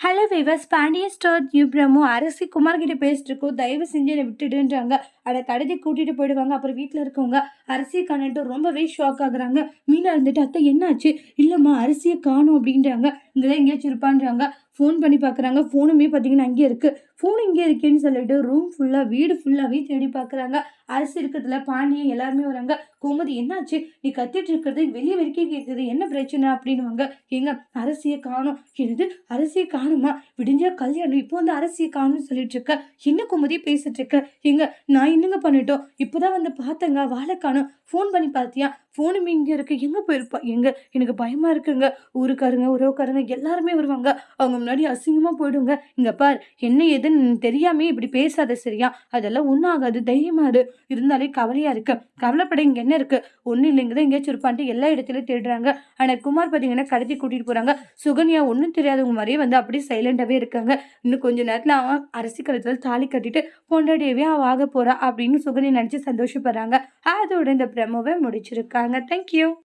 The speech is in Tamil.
ஹலோ விவஸ் பாண்டிய ஸ்டோர் நியூ பிரம்மு அரசி குமார்கிட்ட பேசிட்டு இருக்கோம் தயவு செஞ்சு என்னை விட்டுடுன்றாங்க. அதை கடத்தி கூட்டிட்டு போயிடுவாங்க. அப்புறம் வீட்டில் இருக்கவங்க அரிசியை காணிட்டு ரொம்பவே ஷாக் ஆகுறாங்க. மீனா இருந்துட்டு அத்தை என்னாச்சு? இல்லைம்மா அரிசியை காணும் அப்படின்றாங்க. இங்கதான் எங்கேயாச்சும் இருப்பான்றாங்க. ஃபோன் பண்ணி பார்க்குறாங்க ஃபோனுமே பார்த்தீங்கன்னா அங்கேயே இருக்குது ஃபோன் இங்கே இருக்கேன்னு சொல்லிட்டு ரூம் ஃபுல்லாக வீடு ஃபுல்லாகவே தேடி பார்க்குறாங்க. அரசு இருக்கிறதுல பாண்டியன் எல்லாருமே வராங்க. கோமதி என்னாச்சு? நீ கத்திட்டு இருக்கிறது வெளியே வரைக்கும் கேட்குது என்ன பிரச்சனை? அப்படின்னுவாங்க. எங்க அரசியை காணும். என்னது? அரசியை காணுமா? விடிஞ்சா கல்யாணம். இப்போ வந்து அரசியை காணும்னு சொல்லிட்டு இருக்க. என்ன கோமதி பேசிட்டு இருக்க? எங்க நான் என்னங்க பண்ணிட்டோம்? இப்போதான் வந்து பார்த்தேங்க வாழை காணும். ஃபோன் பண்ணி பார்த்தியா? ஃபோனும் இங்கே இருக்கு. எங்கே போயிருப்பா? எங்க எனக்கு பயமா இருக்குங்க. ஊருக்காரங்க உறவுக்காரங்க எல்லாருமே வருவாங்க. அவங்க முன்னாடி அசிங்கமாக போயிடுங்க. இங்கே பார் என்ன ஏதுன்னு தெரியாமே இப்படி பேசாத சரியா? அதெல்லாம் ஒன்றும் ஆகாது தைரியமா இரு. இருந்தாலே கவலையா இருக்கு. கவலைப்பட இங்க என்ன இருக்கு? ஒன்றும் இல்லைங்க தான் எங்கேயாச்சும் இருப்பான்ட்டு எல்லா இடத்துலயும் தேடுறாங்க. ஆனால் குமார் பார்த்தீங்கன்னா கடத்தி கூட்டிட்டு போறாங்க. சுகன்யா ஒன்றும் தெரியாதவங்க மாதிரியே வந்து அப்படியே சைலண்டாவே இருக்காங்க. இன்னும் கொஞ்ச நேரத்தில் அவன் அரசி கழுத்துல தாலி கட்டிட்டு பொண்டாடியவே அவள் ஆக போறா அப்படின்னு சுகன்யா நினைச்சு சந்தோஷப்படுறாங்க. அதோட இந்த பிரமோவை முடிச்சிருக்காங்க. தேங்க்யூ